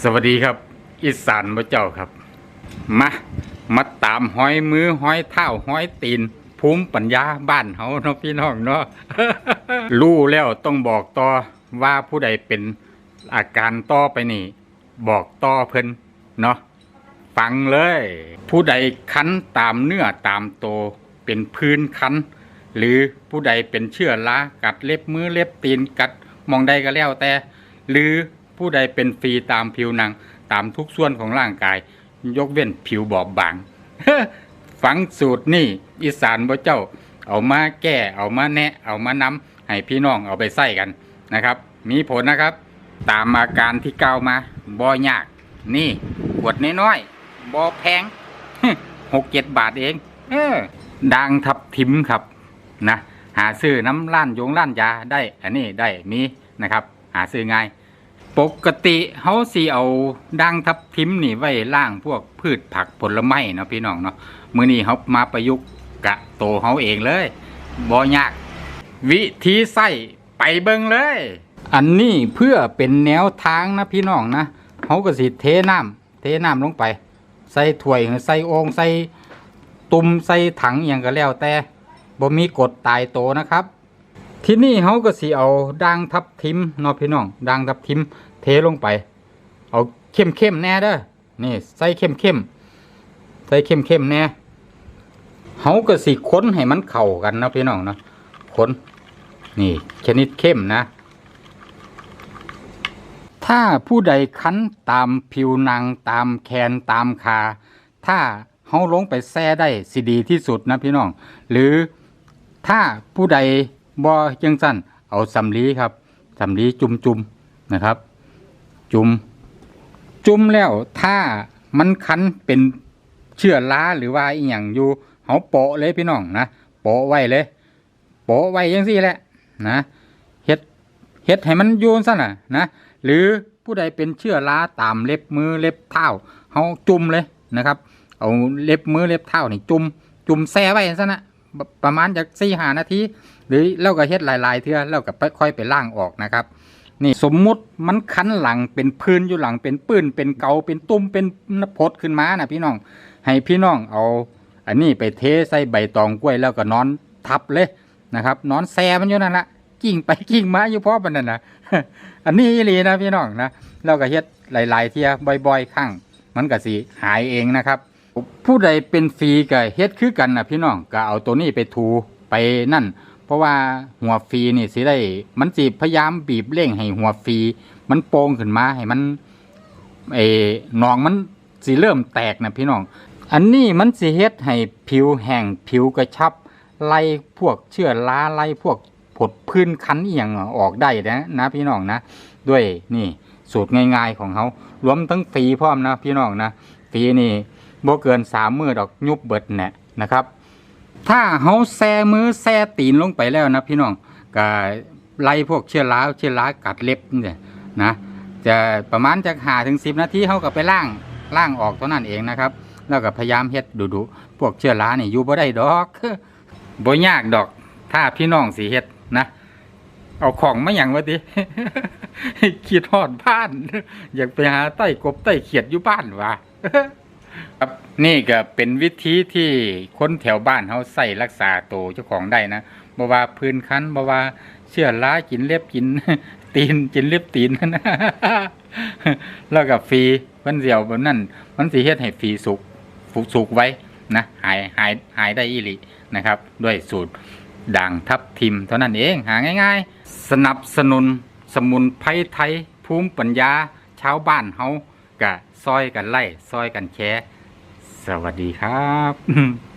สวัสดีครับ อีสานพระเจ้าครับ มามาตามห้อยมือห้อยเท้าห้อยตีน ภูมิปัญญาบ้านเฮาเนาะพี่น้องเนาะรู้แล้วต้องบอกต่อว่าผู้ใดเป็นอาการต่อไปนี่ บอกต่อเพิ่นเนาะฟังเลย ผู้ใดคันตามเนื้อตามโตเป็นพื้นคันหรือผู้ใดเป็นเชื้อรากัดเล็บมือเล็บตีนกัดมองใดก็แล้วแต่ หรือ ผู้ใดเป็นฟรีตามผิวหนัง ตามทุกส่วนของร่างกาย ยกเว้นผิวบอบบางฟังสูตรนี่อีสานบ่เจ้า เอามาแก้เอามาแนะ เอามานำให้พี่น้องเอาไปใส่กันนะครับ มีผลนะครับ ตามอาการที่กล่าวมาบ่ยาก นี่ขวดน้อยๆบ่แพงหกเจ็ดบาทเอง เออดังทับทิมครับนะหาซื้อน้ำล้านยงล้านยาได้ อันนี้ได้มีนะครับ หาซื้อง่าย ปกติเฮาสิเอาดังทับทิมนี่ไว้ล่างพวกพืชผักผลไม้เนาะพี่น้องเนาะมื้อนี้เฮามาประยุกต์กะโตเฮาเองเลยบ่ยาก วิธีใส่ไปเบิ่งเลย อันนี้เพื่อเป็นแนวทางนะพี่น้องนะเฮาก็สิเทน้ำเทน้ำลงไป ใส่ถ้วยหรือใส่โอ่งใส่ตุ่มใส่ถังอย่างก็แล้วแต่บ่มีกฎตายโตนะครับ ที่นี่เขาก็สิเอาด่างทับทิมเนาะพี่น้องด่างทับทิมเทลงไป เอาเข้มเข้มแน่เด้อนี่ใส่เข้มเข้มใส่เข้มเข้มแน่เขาก็สิค้นให้มันเข้ากันนะพี่น้องเนาะค้นนี่ชนิดเข้มนะ ถ้าผู้ใดคั้นตามผิวหนังตามแขนตามขาถ้าเขาลงไปแซ่ได้สิดีที่สุดนะพี่น้อง หรือถ้าผู้ใด บ่จังสั้นเอาสำลีครับสำลีจุ่มจุมๆนะครับ จุ่มจุ่มแล้วถ้ามันคันเป็นเชื้อราหรือว่าอีหยังอยู่เขาโปะเลยพี่น้องนะโปะไว้เลย โปะไว้ยังสี่แหละนะเฮ็ดเฮ็ดให้มันโยนซะน่ะนะหรือผู้ใดเป็นเชื้อราตามเล็บมือเล็บเท้าเขาจุ่มเลยนะครับ เอาเล็บมือเล็บเท้านี่จุ่มจุ่มแช่ไว้ซะนะ ประมาณจากสี่หานาทีหรือเราก็เฮ็ดหลาย ๆ เทื่อเราก็ค่อยไปล่างออกนะครับ นี่สมมุติมันคันหลังเป็นพื้นอยู่หลังเป็นปื้นเป็นเกาเป็นตุ่มเป็นนพดขึ้นมานะพี่น้อง ให้พี่น้องเอา อันนี้ไปเทใส่ใบตองกล้วยแล้วก็นอนทับเลยนะครับ นอนแซมันอยู่นั่นละกิ่งไปกิ่งมาอยู่เพราะมันนั่นนะอันนี้อีหลีนะพี่น้องนะเราก็เฮ็ดหลาย ๆ เที่ยบ่อย ๆ ครั้งมันก็สิหายเองนะครับ ผู้ใดเป็นฟรีก็เฮ็ดคือกันนะพี่น้องก็เอาตัวนี้ไปถูไปนั่น เพราะว่าหัวฟรีนี่สิได้ มันสิพยายามบีบเร่งให้หัวฟรีมันโป่งขึ้นมาให้มันเออหนองมันสิเริ่มแตกนะพี่น้อง อันนี้มันสิเฮ็ดให้ผิวแห้งผิวกระชับ ไล่พวกเชื้อราไล่พวกผดพื้นคันเอหย่างออกได้นะนะพี่น้องนะ ด้วยนี่สูตรง่ายๆของเขารวมทั้งฟรีพร้อมนะพี่น้องนะฟรีนี่ บ่เกินสามมือดอกยุบเบิดแน่นะครับ ถ้าเขาแซ่มือแซ่ตีนลงไปแล้วนะพี่น้องก็ไล่พวกเชื้อราเชื้อรากัดเล็บเนี่ยนะจะประมาณจากหาถึงสิบนาทีเขาก็ไปล่างล่างออกเท่านั้นเองนะครับ แล้วก็พยายามเฮ็ดดูๆพวกเชื้อราเนี่อยู่บ่ได้ดอกบ่ยากดอก ถ้าพี่น้องสิเฮ็ดนะ เอาของมาอย่างวะดิขีดหอดบ้าน อยากไปหาใต้กบใต้เขียดอยู่บ้านวะ ครับนี่ก็เป็นวิธีที่คนแถวบ้านเขาใส่รักษาตัวเจ้าของได้นะบ่ว่าพื้นคันบ่ว่าเชื่อล้ากินเล็บกิน ตีนกินเล็บตีนนะแล้วก็ฟรีมันเดียวแบนนั่นมันสิเฮ็ดให้ฟรีสุกฟุกสุกไว้นะหายหายหายได้อีหลีนะครับ ด้วยสูตรด่างทับทิมเท่านั้นเองหาง่าย ๆ สนับสนุนสมุนไพรไทยภูมิปัญญาชาวบ้านเฮา กะซอยกันไล่ซอยกันแชร์สวัสดีครับ